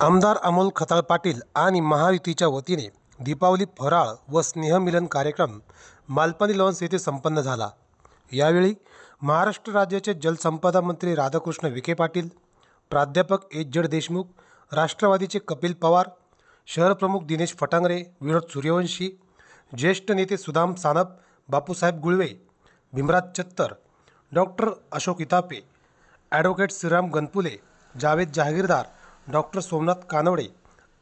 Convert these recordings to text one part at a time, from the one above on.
आमदार अमोल खताळ पाटील आणि महायुतीच्या वतीने दीपावली फराळ व स्नेहमिलन कार्यक्रम मालपानी लॉन्स येथे संपन्न झाला. यावेळी महाराष्ट्र राज्याचे जलसंपदा मंत्री राधाकृष्ण विखे पाटील प्राध्यापक एच जड देशमुख राष्ट्रवादीचे कपिल पवार शहरप्रमुख दिनेश फटांगरे विनोद सूर्यवंशी ज्येष्ठ नेते Sudam Sanap Bapusaheb Gulve Bhimraj Chattar doctor Ashok Itape advocate Shriram Ganpule Javed Jahagirdar doctor Somnath Kanawade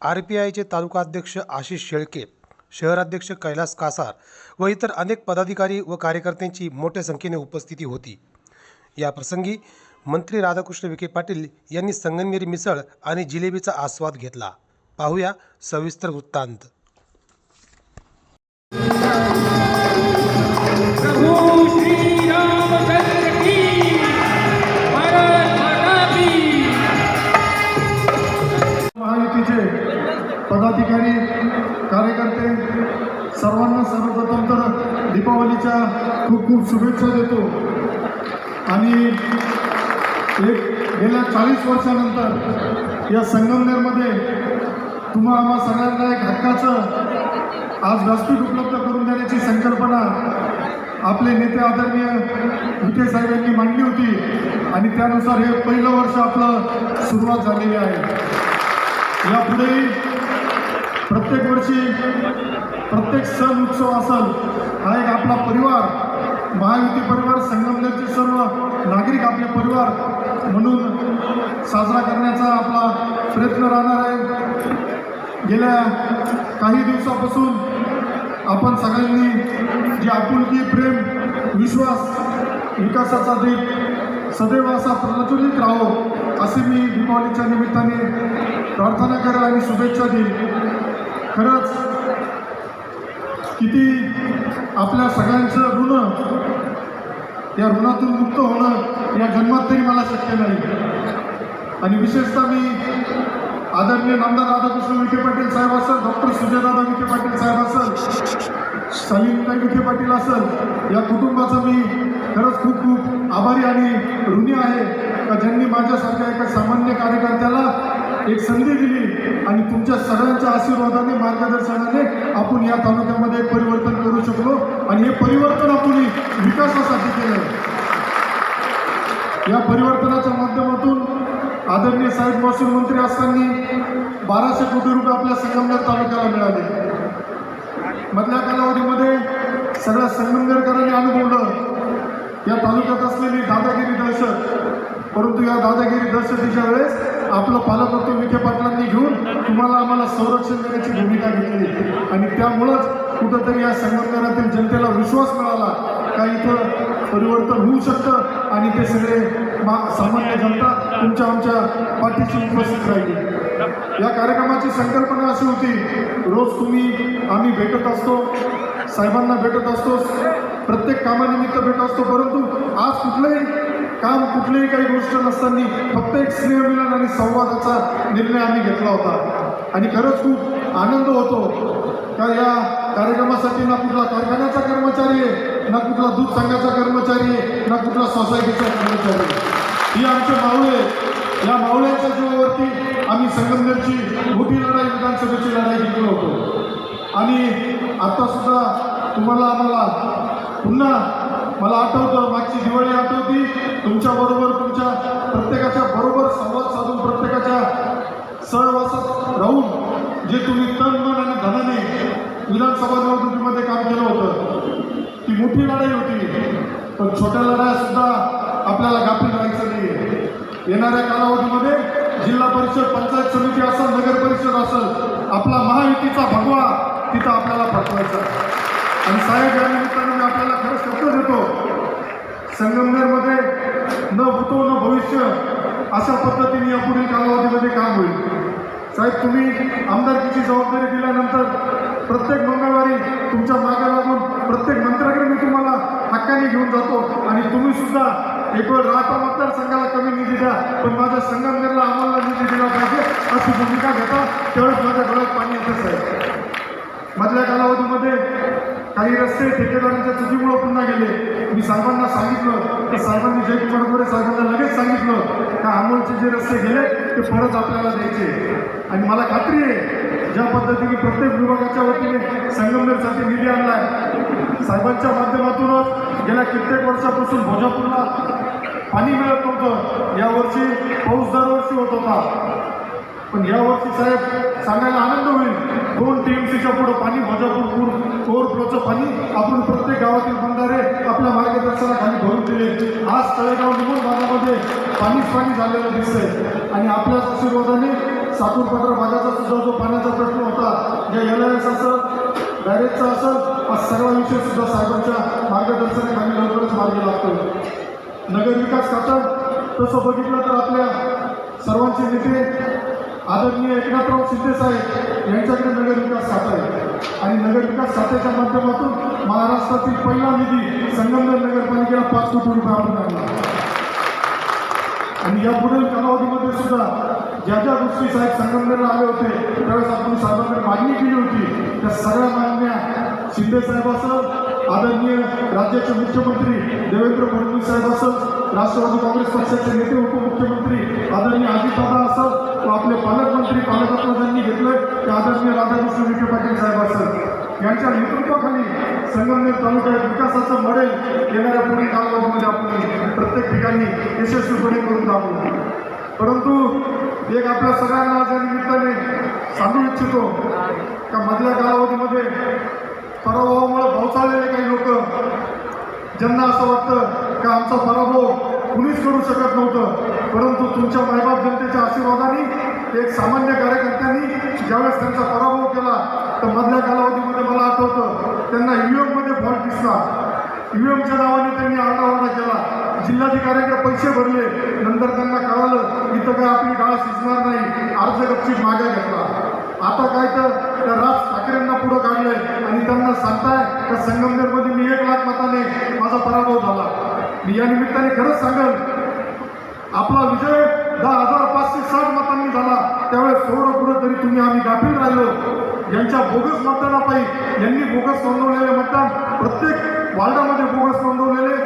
R P आयचे तालुका अध्यक्ष आशिष शेळके शहराध्यक्ष कैलास कासार व इतर अनेक पदाधिकारी व कार्यकर्त्यांची मोठ्या संख्येने उपस्थिती होती. या प्रसंगी मंत्री राधाकृष्ण विखे पाटील यांनी संगमनेरी मिसळ आणि जिलेबीचा आस्वाद घेतला. पाहूया सविस्तर वृत्तांत. सर्वप्रथम तर दीपावलीच्या खूप खूप शुभेच्छा देतो. आणि एक गेल्या चाळीस वर्षानंतर या संगमनेरमध्ये तुम्हा आम्हा सगळ्यांना एक हक्काचं आज व्यासपीठ उपलब्ध करून देण्याची संकल्पना आपले नेते आदरणीय विखे साहेब यांनी मांडली होती. आणि त्यानुसार हे पहिलं वर्ष आपलं सुरुवात झालेली आहे. यापुढेही प्रत्येक वर्षी प्रत्येक सण उत्सव असेल हा एक आपला परिवार. महायुती परिवार संगमनेरचे सर्व नागरिक आपले परिवार म्हणून साजरा करण्याचा आपला प्रयत्न राहणार आहे. गेल्या काही दिवसापासून आपण सगळ्यांनी जी आपुलकी प्रेम विश्वास विकासाचा दीप सदैव असा प्रज्वलित राहो असे मी दीपावलीच्या निमित्ताने प्रार्थना करेल आणि शुभेच्छा देईल. खरंच किती आपल्या सगळ्यांचं ऋण या ऋणातून मुक्त होणं या जन्मात तरी मला शक्य नाही. आणि विशेषतः मी आदरणीय नामदार राधाकृष्ण विखे पाटील साहेब असेल डॉक्टर सुजयदादा विखे पाटील साहेब असेल सलीमताई विखे पाटील असेल या कुटुंबाचा मी खरंच खूप खूप आभारी आणि ऋणी आहे. का ज्यांनी माझ्यासारख्या एका सामान्य कार्यकर्त्याला एक संधी दिली आणि तुमच्या सगळ्यांच्या आशीर्वादाने मार्गदर्शनाने आपण या तालुक्यामध्ये एक परिवर्तन करू शकलो आणि हे परिवर्तन आपण विकासासाठी केलं. या परिवर्तनाच्या माध्यमातून आदरणीय साहेब महसूल मंत्री असताना बाराशे कोटी रुपये आपल्या संगमनेर तालुक्याला मिळाले. मधल्या कालावधीमध्ये सगळ्या संगमनेरकरांनी अनुभवलं या तालुक्यात असलेली दादागिरी दहशत परंतु या दादागिरी दहशतीच्या वेळेस आपलं पालकत्व विखे पाटलांनी घेऊन तुम्हाला आम्हाला संरक्षण देण्याची भूमिका घेतली. आणि त्यामुळंच कुठंतरी या संघटनातील जनतेला विश्वास मिळाला का इथं परिवर्तन होऊ शकतं आणि ते सगळे मा सामान्य जनता तुमच्या आमच्या पाठीशी उपस्थित राहिली. या कार्यक्रमाची संकल्पना अशी होती रोज तुम्ही आम्ही भेटत असतो साहेबांना भेटत असतो प्रत्येक कामानिमित्त भेटत असतो परंतु आज कुठलंही काम कुठलीही काही गोष्ट नसताना फक्त एक स्नेहमिलन आणि संवादाचा निर्णय आम्ही घेतला होता. आणि खरंच खूप आनंद होतो. का या कार्यक्रमासाठी ना कुठला कारखान्याचा कर्मचारी आहे ना कुठला दूध संघाचा कर्मचारी आहे ना कुठला सोसायटीचा कर्मचारी आहे. ही आमचे मावळे आहेत. या मावळ्यांच्या जीवावरती आम्ही संगमनेरची मोठी लढाई विधानसभेची लढाई जिंकलो होतो. आणि आत्तासुद्धा तुम्हाला आम्हाला पुन्हा मला आठवतं मागची दिवाळी आठवती. तुमच्याबरोबर तुमच्या प्रत्येकाच्या बरोबर संवाद साधून प्रत्येकाच्या सहवासात राहून जे तुम्ही तन मन आणि धनाने विधानसभा निवडणुकीमध्ये काम केलं होतं ती मोठी लढाई होती. पण छोट्या लढाया सुद्धा आपल्याला गाफील राहायचं नाही येणाऱ्या कालावधीमध्ये जिल्हा परिषद पंचायत समिती असेल नगर परिषद असेल आपला महायुतीचा भगवा तिथं आपल्याला पाठवायचा आणि साहेब या निमित्तानं मी आपल्याला खरं शब्द देतो. संगमनेरमध्ये न भूतो न भविष्य अशा पद्धतीने यापुढील कालावधीमध्ये काम होईल. साहेब तुम्ही आमदारकीची जबाबदारी दिल्यानंतर प्रत्येक मंगळवारी तुमच्या मागे लागून प्रत्येक मंत्र्याकडे मी तुम्हाला हक्काने घेऊन जातो आणि तुम्ही सुद्धा एक वेळ राहता मतदारसंघाला कमी निधी द्या पण माझ्या संगमनेरला आम्हाला निधी दिला पाहिजे अशी भूमिका घेता तेवढंच माझ्या डोळ्यात पाणी येतच आहे मधल्या कालावधीमध्ये काही रस्ते ठेकेदारांच्या चुकीमुळे पुन्हा गेले. मी साहेबांना सांगितलं की साहेबांनी जयकुमार गोरे साहेबांना लगेच सांगितलं का अमोलचे जे रस्ते गेले ते परत आपल्याला द्यायचे. आणि मला खात्री आहे ज्या पद्धतीने प्रत्येक विभागाच्या वतीने संगमनेरसाठी निधी आणलाय साहेबांच्या माध्यमातूनच गेल्या कित्येक वर्षापासून भोजापूरला पाणी मिळत नव्हतं. यावर्षी पाऊस दरवर्षी होत होता. पण यावर्षी साहेब सांगायला आनंद होईल. दोन टीएमसीच्या एम सीच्या पुढं पाणी भोजापूर पूर ओव्हरफ्लोचं पाणी आपण प्रत्येक गावातील बंधारे आपल्या मार्गदर्शनाखाली भरून दिले. आज तळेगाव निघून भागामध्ये पाणीच पाणी झालेलं दिसतंय. आणि आपल्या आशीर्वादाने साकूरपत्र भागाचा सुद्धा जो पाण्याचा प्रश्न होता ज्या एल एस असेल डायरेक्टचा असेल हा सर्व विषय सुद्धा साहेबांच्या मार्गदर्शनाखाली लवकरच मार्ग लागतो नगरविकास खातं तसं बघितलं तर आपल्या सर्वांचे नेते आदरणीय एकनाथराव शिंदे साहेब यांच्याकडे नगरविकास खातं. आहे आणि नगरविकास खात्याच्या माध्यमातून महाराष्ट्रातील पहिला निधी संगमनेर नगरपालिकेला पाच कोटी रुपये आपण आणला आणि या पुढील कालावधीमध्ये सुद्धा ज्या ज्या गोष्टी साहेब संगमनेरला आले होते त्यावेळेस आपण साहेबांकडे मागणी केली होती. त्या सगळ्या मागण्या शिंदे साहेब असं आदरणीय राज्याचे मुख्यमंत्री देवेंद्र फडणवीस साहेब असत राष्ट्रवादी काँग्रेस पक्षाचे नेते उपमुख्यमंत्री आदरणीय अजितदादा असत व आपले पालकमंत्री पालकत्व ज्यांनी घेतलंय ते आदरणीय राधाकृष्ण विखे पाटील साहेब असत यांच्या नेतृत्वाखाली संगमनेर तालुक्यात विकासाचं मॉडेल येणाऱ्या पुढील कालावधीमध्ये आपण प्रत्येक ठिकाणी यशस्वीपणे करून दाखवू परंतु एक आपल्या सगळ्यांना आज या निमित्ताने सांगू इच्छितो का मधल्या कालावधीमध्ये पराभवामुळे भावचाळलेले काही लोक ज्यांना असं वाटतं का आमचा पराभव कुणीच करू शकत नव्हतं परंतु तुमच्या मायबाप जनतेच्या आशीर्वादाने एक सामान्य कार्यकर्त्यांनी ज्यावेळेस त्यांचा पराभव केला तर मधल्या कालावधीमध्ये मला आठवतं त्यांना ईव्हीएममध्ये फॉल्ट दिसला. ईव्हीएमच्या नावाने त्यांनी आरडाओरडा केला. जिल्हाधिकाऱ्यांना पैसे भरले. नंतर त्यांना कळालं इथं काय आपली डाळ शिजणार नाही. अर्ज गपचीत मागे घेतला. आता काय तर त्या राज ठाकरेंना पुढं काढलंय आणि त्यांना सांगताय का संगमनेरमध्ये मी एक लाख मताने माझा पराभव झाला. मी या निमित्ताने खरंच सांगेल आपला विजय दहा हजार पाचशे साठ मतांनी झाला. त्यावेळेस थोडं पुढं तरी तुम्ही आम्ही गाफील राहिलो. यांच्या बोगस मतदानापाई यांनी बोगस नोंदवलेले मतदान प्रत्येक वार्डामध्ये बोगस नोंदवलेले.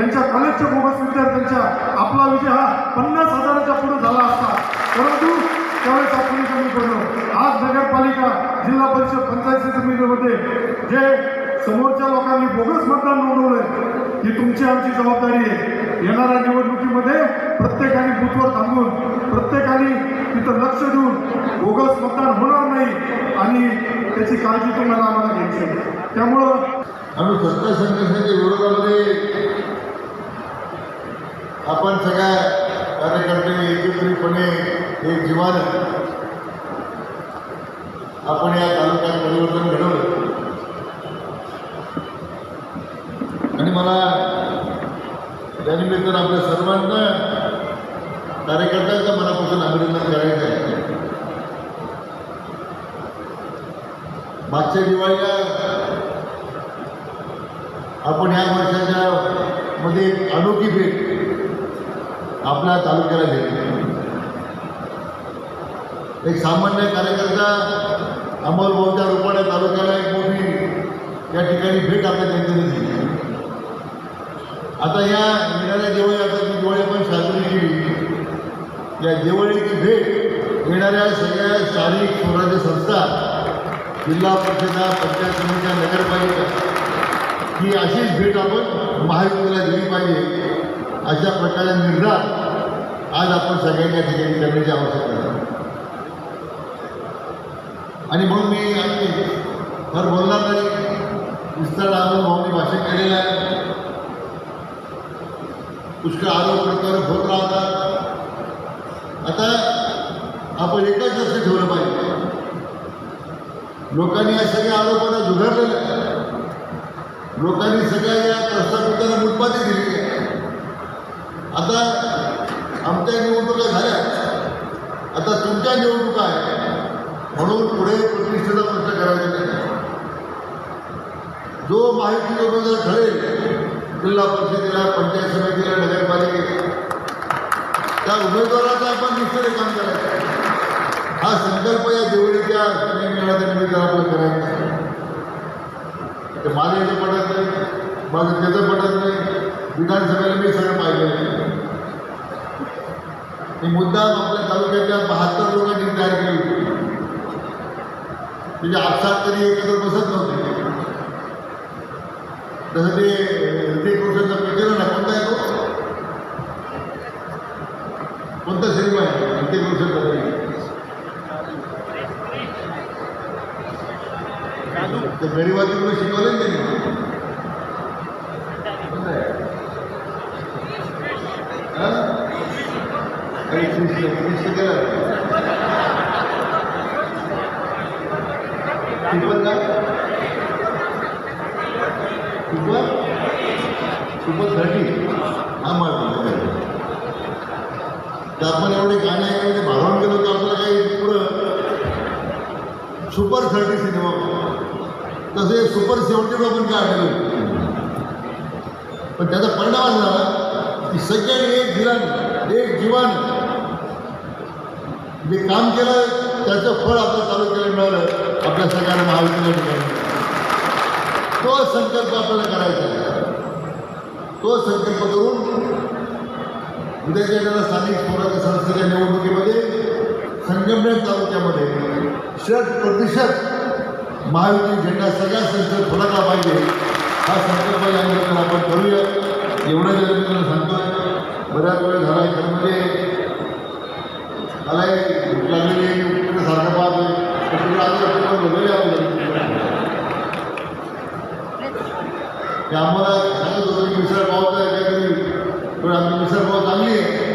यांच्या कॉलेजच्या बोगस विद्यार्थ्यांच्या आपला विजय हा पन्नास हजाराच्या पुढे झाला असता. परंतु त्यावेळेस आपण कमी पडलो आज नगरपालिका जिल्हा परिषद पंचायत समितीमध्ये जे समोरच्या लोकांनी बोगस मतदान नोंदवलंय ही तुमची आमची जबाबदारी आहे. येणाऱ्या निवडणुकीमध्ये प्रत्येकाने बूथवर थांबून प्रत्येकाने तिथं लक्ष देऊन बोगस मतदान होणार नाही आणि त्याची काळजी तुम्हाला आम्हाला घ्यायची त्यामुळं आम्ही सत्ता संघर्षाच्या विरोधामध्ये आपण सगळ्या कार्यकर्त्यांनी एकत्रितपणे एक जीवन आपण या तालुक्यात परिवर्तन घडवलं. आणि मला त्यानिमित्तानं आपल्या सर्वांना कार्यकर्त्यांचं मनापासून अभिनंदन करायचं आहे. मागच्या दिवाळीला आपण या वर्षाच्या मध्ये एक अनोखी भेट आपल्या तालुक्याला घेतली एक सामान्य कार्यकर्ता अमोल रुपाने तालुक्याला एक मोठी या ठिकाणी भेट आता त्यांनी दिली आता या येणाऱ्या दिवाळी आता ती दिवाळी आपण साजरी केली या दिवाळीची भेट येणाऱ्या सगळ्या स्थानिक स्वराज्य संस्था जिल्हा परिषदा पंचायत समित्या नगरपालिका ही अशीच भेट आपण महायुतीला दिली पाहिजे. अशा प्रकारे निर्धार आज आपण सगळ्यांच्या ठिकाणी करण्याची आवश्यकता आहे. आणि म्हणून मी अगदी फार बोलणार नाही. विस्तार आनंद भाऊनी भाषण केलेलं आहे. पुष्कळ आरोप प्रकार होत राहतात. आता आपण एकच लक्ष ठेवलं पाहिजे. लोकांनी या सगळ्या आरोपांना झुगारलेलं आहे. लोकांनी सगळ्या या प्रस्तावितांना मुठपाती दिली आहे. आता आमच्या निवडणुका झाल्या. आता तुमच्या निवडणुका आहे म्हणून पुढे प्रतिष्ठेचा प्रश्न करायचा नाही. जो माहिती उमेदवार ठरेल जिल्हा परिषदेला पंचायत समितीला नगरपालिकेला त्या उमेदवाराचा आपण निश्चित काम करायचं हा संकल्प या दिवाळीच्या मेळाव्या निमित्तानं आपण करायचा ते माझं याचं पटत नाही माझं त्याचं पटत नाही. विधानसभेला मी सगळं पाहिलं मी मुद्दाम आपल्या तालुक्यात बहात्तर लोकांनी तयार केली होती म्हणजे आपसात तरी एकत्र बसत नव्हते. तसं ते ऋतिक रोशनचा पिक्चर ना कोणता आहे तो? कोणता सिनेमा आहे? ऋतिक रोशनचा ते गरीबाची मुलं शिकवले त्यांनी कोणता आहे? हा? काही कृष्ण कृष्ण केलं सुपर का सुपर सुपर थर्टी हा मार्ग तर आपण एवढे गाणे ऐकले भारावून गेलो तर आपल्याला काही पुढं. सुपर थर्टी सिनेमा तसे सुपर सेवन्टी आपण काय आलेलो पण त्याचा परिणाम असा झाला की सगळ्यांनी एक जीवन एक जीवन. जे काम केलं त्याचं फळ आपल्या तालुक्याला मिळालं. आपल्या सगळ्यांना महाविद्यालय मिळालं. तो संकल्प आपल्याला करायचा तो संकल्प करून उद्याच्या येणाऱ्या स्थानिक स्वराज्य संस्थेच्या निवडणुकीमध्ये संगमनेर तालुक्यामध्ये शत प्रतिशत महायुती झेंडा सगळ्या संस्थेत फडकला पाहिजे. हा संकल्प या निमित्तानं आपण करूया. एवढं निमित्तानं मी सांगतोय. बऱ्याच वेळ झाला आहे त्यामध्ये म्हणजे लागलेली कुठे सारखं पाहतोय. तर तुला आता आम्हाला सांगत होतो की मिसळ पावचं आहे काहीतरी पण आमची मिसळ पाव चांगली आहे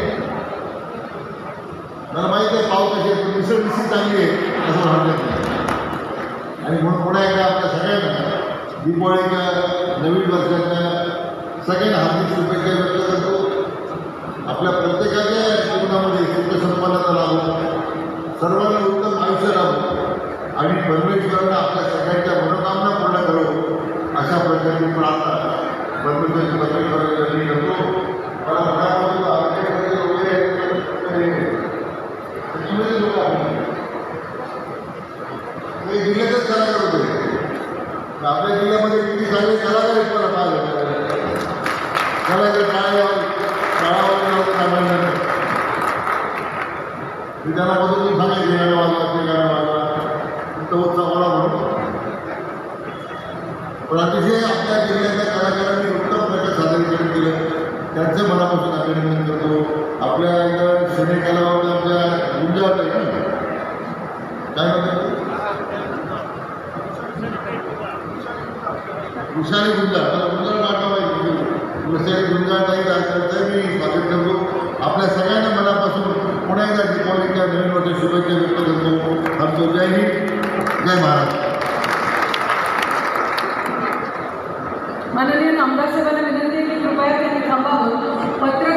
मला माहिती आहे पाव कशी आहे पण मिसळ मिसळ चांगली आहे असं म्हणतात आणि म्हणून पुन्हा एकदा आपल्या सगळ्यांना दीपावळीच्या नवीन वर्षाच्या सगळ्यांना हार्दिक शुभेच्छा व्यक्त करतो आपल्या प्रत्येकाच्या जीवनामध्ये सुख सन्मानाचा लाभो सर्वांना उत्तम आयुष्य लावू आणि परमेश्वरांना आपल्या सगळ्यांच्या मनोकामना पूर्ण करू अशा प्रकारची प्रार्थना परमेश्वराची परमेश्वराची मी करतो मला मनापासून आरोग्यामध्ये वगैरे त्याच्यामध्ये लोक आहेत. हे जिल्ह्यातच कलाकार होते आपल्या जिल्ह्यामध्ये किती चांगले कलाकार आहेत मला पाहिलं कलाकार काळावर काळावर काढणार मी त्यांना मधून सांगायचे हे गाणं वाजवा ते गाणं वाजवा तो उत्साह मला म्हणून पण अतिशय आपल्या जिल्ह्यातल्या कलाकारांनी उत्तम प्रकारे सादरीकरण केलं. त्यांचं मनापासून अभिनंदन करतो. आपल्या इथं सिनेकलावर आपल्या गुंजावत आहे ना काय म्हणतात? विशाली गुंजा मला गुंजाळ नाटक आहे. विशाली गुंजाळ नाही मी स्वागत करतो. आपल्या सगळ्यांना मनापासून पुन्हा एकदा दीपावलीच्या नवीन वर्ष शुभेच्छा व्यक्त करतो. आमचं जय हिंद. जय महाराष्ट्र माननीय आमदार साहेबांना विनंती आहे की कृपया त्यांनी थांबावं पत्रकार